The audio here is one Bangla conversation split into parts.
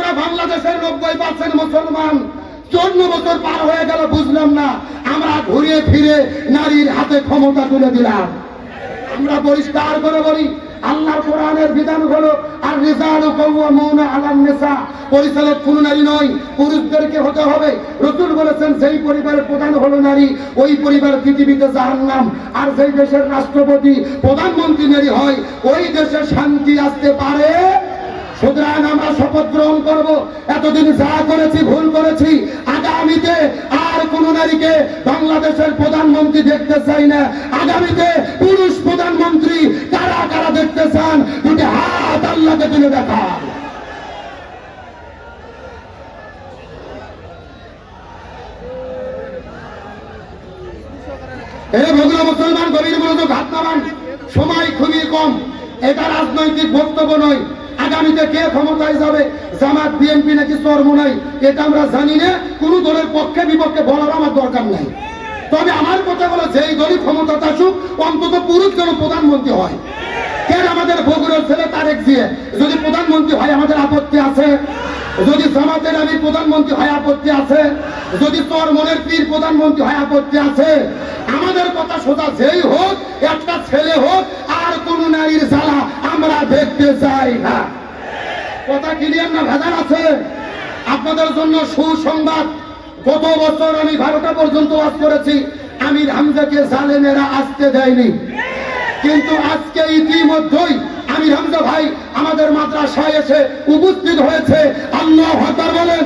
আমরা বাংলাদেশের নব্বই পার্সেন্ট মুসলমান। চোদ্দ বছর পার হয়ে গেল, বুঝলাম না। আমরা ঘুরে ফিরে নারীর হাতে ক্ষমতা তুলে দিলাম। আমরা পরিষ্কার করে বলি, আল্লাহর কোরআনের বিধান হলো, আর রিজালু কাওয়ামুনা আলান নিসা। পরিচালক কোন নারী নয়, পুরুষদেরকে হতে হবে। রসুল বলেছেন সেই পরিবারের প্রধান হলো নারী, ওই পরিবার পৃথিবীতে জাহান্নাম। আর যেই দেশের রাষ্ট্রপতি প্রধানমন্ত্রী নারী হয়, ওই দেশে শান্তি আসতে পারে সুতরাং আমরা শপথ গ্রহণ করব। এতদিন যা করেছি, ভুল করেছি, আগামীতে আর কোন নারীকে বাংলাদেশের প্রধানমন্ত্রী দেখতে চাই না। আগামীতে পুরুষ প্রধানমন্ত্রী কারা কারা দেখতে চান, দুটি হাত আল্লাহকে তুলে দেখা এ ভগ্ন মুসলমান গভীর মনোযোগ হাত সময় খুবই কম। এটা রাজনৈতিক বক্তব্য নয়। আগামীতে কে ক্ষমতায় যাবে? জামাত বিএনপি নাকি চর্ম নাই? এটা আমরা জানি না। কোন দলের পক্ষে বিপক্ষে বলার আমার দরকার নাই। তবে আমার কথা হলো যেই দলই ক্ষমতা আসুক, অন্তত পুরুষ যেন প্রধানমন্ত্রী হয়। কেন আমাদের বগুড়ার ছেলে তারেক দিয়ে যদি প্রধানমন্ত্রী হয়, আমাদের আপত্তি আছে। যদি জামাতের আমি প্রধানমন্ত্রী হয়, আপত্তি আছে। যদি তোর মনের পীর প্রধানমন্ত্রী হয়, আপত্তি আছে। আমাদের কথা সোজা যেই হোক চাই না। কথা ক্লিয়ার না ভেজাল আছে? আপনাদের জন্য সুসংবাদ, গত বছর আমি বারোটা পর্যন্ত ওয়াজ করেছি, আমির হামজাকে জালেমেরা আসতে দেয়নি। কিন্তু আজকে ইতিমধ্যেই আমির হামজা ভাই আমাদের মাদ্রাসায় এসে উপস্থিত হয়েছে। আল্লাহ হতার বলেন।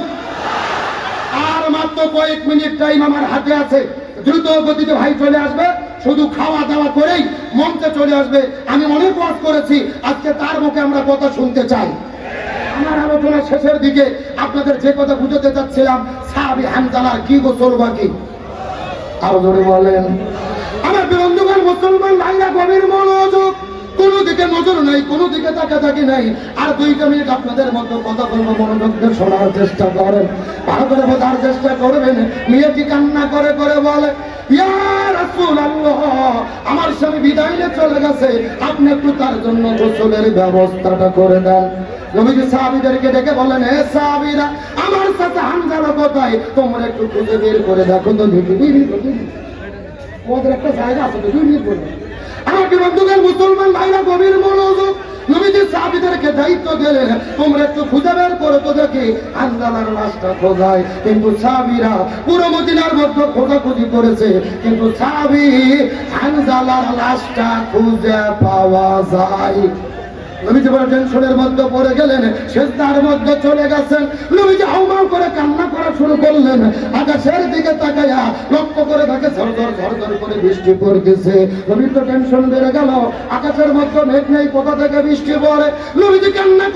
আর মাত্র কয়েক মিনিট টাইম আমার হাতে আছে। দ্রুত গতিতে ভাই চলে আসবে। শুধু খাওয়া দাওয়া করেই মঞ্চে চলে আসবে। আমি অনেক ওয়াজ করেছি, আজকে তার মুখে আমরা কথা শুনতে চাই। আমার আলোচনা শেষের দিকে আপনাদের যে কথা বুঝতে চাচ্ছিলাম, সাহাবি হামদালার কি গোসল বাকি আরও জোরে বলেন। আমার বন্ধুগণ, মুসলমান ভাইরা গভীর মনোযোগ কোনো দিকে নজর নাই, কোনো দিকে তাকাতাকি নাই। আর দুইটা মিনিট আপনাদের মতো কথা বলব, মনোযোগ শোনার চেষ্টা করেন। ভালো করে বোঝার চেষ্টা করবেন। মেয়েটি কান্না করে করে বলে আমার স্বামী বিদায় চলে গেছে। আপনি একটু তার জন্য গোসলের ব্যবস্থাটা করে দেন। নবীজি সাহাবীদেরকে ডেকে বলেন হে সাহাবীরা, আমার সাথে হামজালা কোথায়? তোমরা একটু খুঁজে বের করে দেখো তো ওদের একটা জায়গা আছে দুই মিনিট আমাকে দায়িত্ব দিলেন, তোমরা একটু খুঁজে বের করে তো দেখি আন্দালার খোঁজায়। কিন্তু সাহাবীরা পুরো মদিনার মধ্যে খোঁজাখুঁজি করেছে, কিন্তু সাহাবী আনজালার লাশটা খুঁজে পাওয়া যায়। চলে আকাশের মধ্যে মেঘ নেই, কোথা থেকে বৃষ্টি পড়ে? কান্না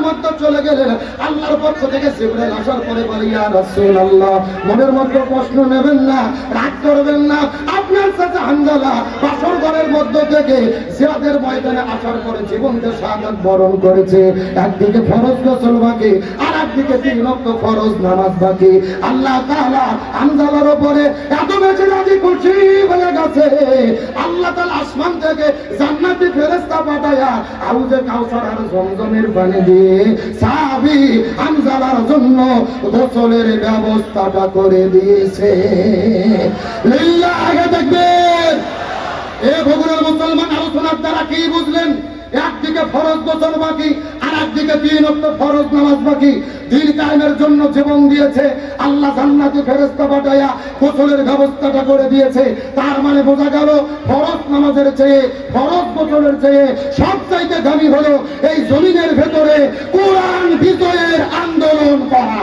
মধ্যে চলে গেলেন, আল্লাহর পক্ষ থেকে আসার পরে মনের মধ্যে প্রশ্ন নেবেন না, রাগ করবেন না। আপনার সাথে হানজালা বাসর ঘরের মধ্য থেকে জিয়াদের ময়দানে আসার পরে জীবনকে শাহাদাত বরণ করেছে। একদিকে ফরজ গোসল বাকি আর একদিকে তিন রক্ত ফরজ নামাজ বাকি। আল্লাহ তাআলা হানজালার উপরে এত বেশি রাজি খুশি হয়ে গেছে। আল্লাহ তাআলা আসমান থেকে জান্নাতি ফেরেশতা পাঠায়া আউজে কাউসার আর জমজমের পানি দিয়ে সাহাবী হানজালার জন্য গোসলের ব্যবস্থাটা করে দিয়েছে। লিল্লাহ, আগে দেখবেন। এ ভগুরের মুসলমান আলোচনার দ্বারা কি বুঝলেন? একদিকে ফরজ গোসল বাকি আর একদিকে তিন অক্ট ফরজ নামাজ বাকি। দিন কায়েমের জন্য জীবন দিয়েছে, আল্লাহ জান্নাতি ফেরেশতা পাঠায়া গোসলের ব্যবস্থাটা করে দিয়েছে। তার মানে বোঝা গেল, ফরজ নামাজের চেয়ে, ফরজ গোসলের চেয়ে সব চাইতে দামি হলো এই জমিনের ভেতরে কোরআন বিজয়ের আন্দোলন করা।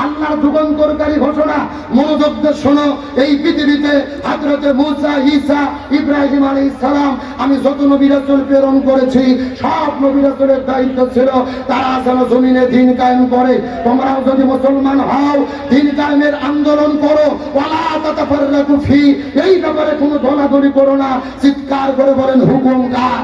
আল্লাহর যুগান্তরকারী ঘোষণা। মনোযোগ শোনো, এই পৃথিবীতে হযরতে মূসা, ঈসা, ইব্রাহিম আলাইহিস সালাম, আমি যত নবী রাসূল প্রেরণ করেছি, সব নবী রাসূলের দায়িত্ব ছিল, তারা যেন জমিনে দিন কায়েম করে। তোমরাও যদি মুসলমান হও, দিন কায়েমের আন্দোলন করো তাতাফাররাকু ফি, এই ব্যাপারে কোনো দলাদলি করো না। চিৎকার করে বলেন, হুকুম কার?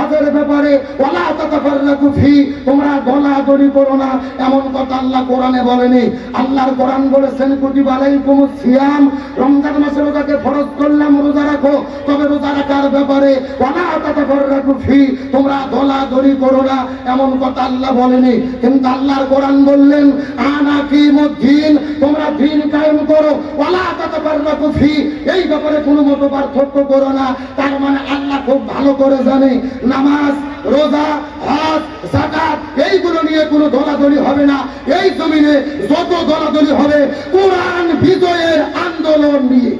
ব্যাপারে ওয়ালা তাতাফাররাকু ফি, তোমরা দলাদলি করো না। এমন কথা আল্লাহ কোরআনে বলেনি। আল্লাহর কোরআন বলেছেন, কুতিবা আলাইকুমুস সিয়াম। রমজান মাসে রোজাকে ফরজ করলাম, রোজা রাখো। তবে রোজা রাখার ব্যাপারে, ওয়ালা তাতাফাররাকু ফি, তোমরা দলাদলি করো না। এমন কথা আল্লাহ বলেনি। কিন্তু আল্লাহর কোরআন বললেন, আনা কি দিন তোমরা দিন কায়েম করো। ওয়ালা তাতাফাররাকু ফি, এই ব্যাপারে কোনো মত পার্থক্য করো না। তার মানে আল্লাহ খুব ভালো করে জানে, নামাজ রোজা, হজ, যাকাত, এইগুলো নিয়ে কোনো দলাদলি হবে না। এই জমিনে যত দলাদলি হবে, কোরআন বিজয়ের আন্দোলন নিয়ে।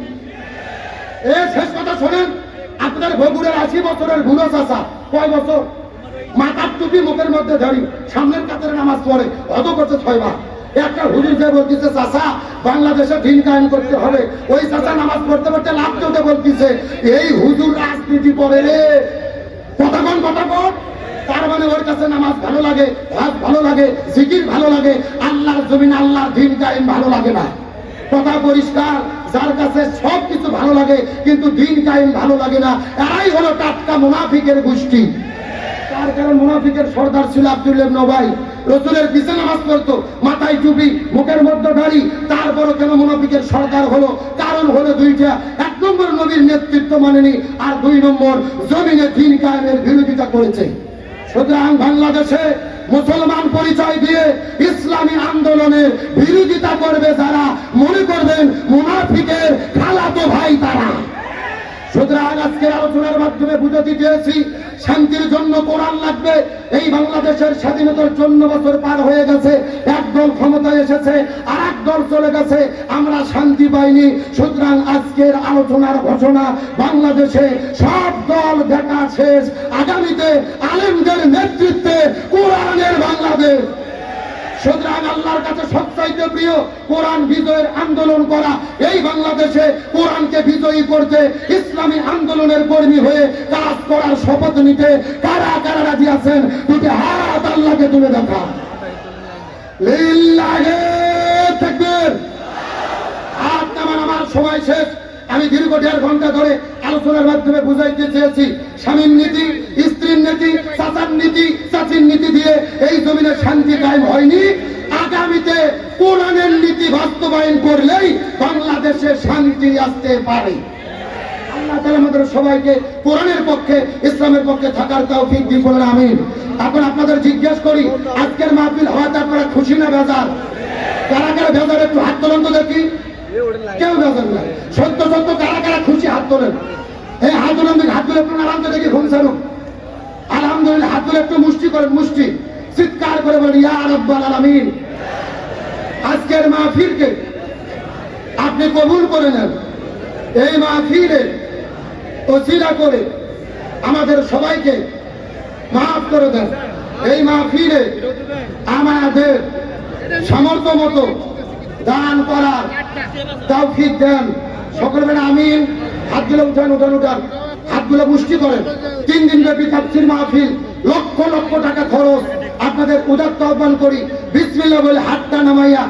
এ শেষ কথা শোনেন আপনার বগুড়ার আশি বছরের বুড়ো চাষা, কয় বছর? মাথার টুপি মুখের মধ্যে ধরি, সামনের কাতারে নামাজ পড়ে অত করছে ছয় মাস। একটা হুজুর যে বলতেছে, চাষা, বাংলাদেশে দিন কায়েম করতে হবে। ওই চাষা নামাজ পড়তে পড়তে লাভ চলতে বলতেছে, এই হুজুর রাজনীতি করে রে। কথা কতক্ষণ তার মানে ওর কাছে নামাজ ভালো লাগে হাত ভালো লাগে, জিকির ভালো লাগে, আল্লাহর জমিন আল্লাহ দিন কায়েম ভালো লাগে না। কথা পরিষ্কার, যার কাছে সব কিছু ভালো লাগে, কিন্তু দিন কায়েম ভালো লাগে না। এরাই হলো টাটকা মুনাফিকের গোষ্ঠী। তার কারণ মুনাফিকের সর্দার ছিল আব্দুল্লাহ নবাই রসুলের পিছনে নামাজ পড়তো, মাথায় টুপি, মুখের মধ্যে দাড়ি তারপর কেন মুনাফিকের সর্দার হলো? কারণ হলো দুইটা। এক নম্বর নবীর নেতৃত্ব মানেনি, আর দুই নম্বর জমিনে দিন কায়েমের বিরোধিতা করেছে। সুতরাং বাংলাদেশে মুসলমান পরিচয় দিয়ে ইসলামী আন্দোলনের বিরোধিতা করবে যারা, মনে করবেন মুনাফিকের খালাতো সুতরাং আজকের আলোচনার মাধ্যমে বুঝাতে দিয়েছি শান্তির জন্য কোরআন লাগবে। এই বাংলাদেশের স্বাধীনতার জন্য বছর পার হয়ে গেছে এক দল ক্ষমতায় এসেছে আর এক দল চলে গেছে, আমরা শান্তি পাইনি। সুতরাং আজকের আলোচনার ঘোষণা, বাংলাদেশে সব দল দেখা শেষ। আগামীতে আলেমদের নেতৃত্বে কোরআনের বাংলাদেশ। সুতরাং আল্লাহর কাছে সবচাইতে প্রিয় কোরআন বিজয়ের আন্দোলন করা। এই বাংলাদেশে কোরআনকে বিজয়ী করতে ইসলামী আন্দোলনের কর্মী হয়ে কাজ করার শপথ নিতে কারা কারা রাজি আছেন, দুটি হাত আল্লাহকে তুলে দেখা। আমার সময় শেষ। আমি দীর্ঘ দেড় ঘণ্টা ধরে আলোচনার মাধ্যমে বুঝাইতে চেয়েছি, স্বামীর নীতি, স্ত্রীর চাচার নীতি চাচির নীতি দিয়ে এই জমিনে শান্তি কায়েম হয়নি। আগামীতে কোরআনের নীতি বাস্তবায়ন করলেই বাংলাদেশে শান্তি আসতে পারে। আল্লাহ তাআলা আমাদের সবাইকে কোরআনের পক্ষে, ইসলামের পক্ষে থাকার বলেন এখন আপনাদের জিজ্ঞেস করি, আজকের মাহফিল হওয়াতে আপনারা খুশি না বেজার? কারা কারা বেজার একটু হাত তোলেন তো দেখি। কেউ বেজার না সত্য সত্য কারা কারা খুশি হাত তোলেন? এই হাত তোলেন, হাত তুলে তো দেখি, ঘুম ছাড়ুন আলহামদুলিল্লাহ, হাত একটু মুষ্টি করেন, মুষ্টি। চিৎকার করে বলেন, ইয়া রব্বাল আলামিন, আজকের মাহফিলকে আপনি কবুল করে নেন। এই মাহফিলে অসিলা করে আমাদের সবাইকে মাফ করে দেন। এই মাহফিলে আমাদের সামর্থ্য মতো দান করার তৌফিক দেন। সকলে আমিন। হাতগুলো উঠান উঠান উঠান। হাতগুলো মুষ্টি করেন। তিন দিন ব্যাপী তাফসির মাহফিল, লক্ষ লক্ষ টাকা খরচ। আপনাদের উদাত্ত আহ্বান করি বিসমিল্লা বলে হাতটা নামাইয়া